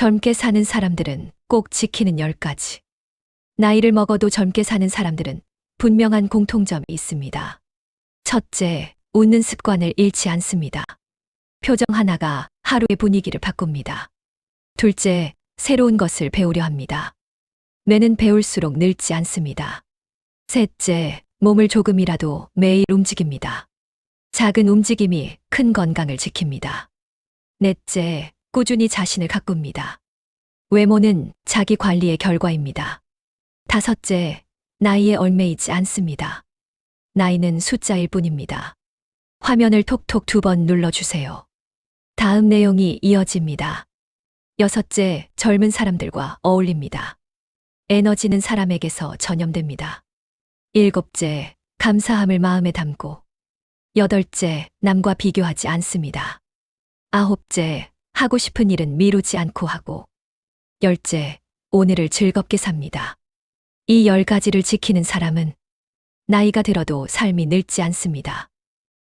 젊게 사는 사람들은 꼭 지키는 10가지. 나이를 먹어도 젊게 사는 사람들은 분명한 공통점이 있습니다. 첫째, 웃는 습관을 잃지 않습니다. 표정 하나가 하루의 분위기를 바꿉니다. 둘째, 새로운 것을 배우려 합니다. 뇌는 배울수록 늙지 않습니다. 셋째, 몸을 조금이라도 매일 움직입니다. 작은 움직임이 큰 건강을 지킵니다. 넷째, 꾸준히 자신을 가꿉니다. 외모는 자기 관리의 결과입니다. 다섯째, 나이에 얽매이지 않습니다. 나이는 숫자일 뿐입니다. 화면을 톡톡 두 번 눌러주세요. 다음 내용이 이어집니다. 여섯째, 젊은 사람들과 어울립니다. 에너지는 사람에게서 전염됩니다. 일곱째, 감사함을 마음에 담고. 여덟째, 남과 비교하지 않습니다. 아홉째, 하고 싶은 일은 미루지 않고 하고. 열째, 오늘을 즐겁게 삽니다. 이 열 가지를 지키는 사람은 나이가 들어도 삶이 늙지 않습니다.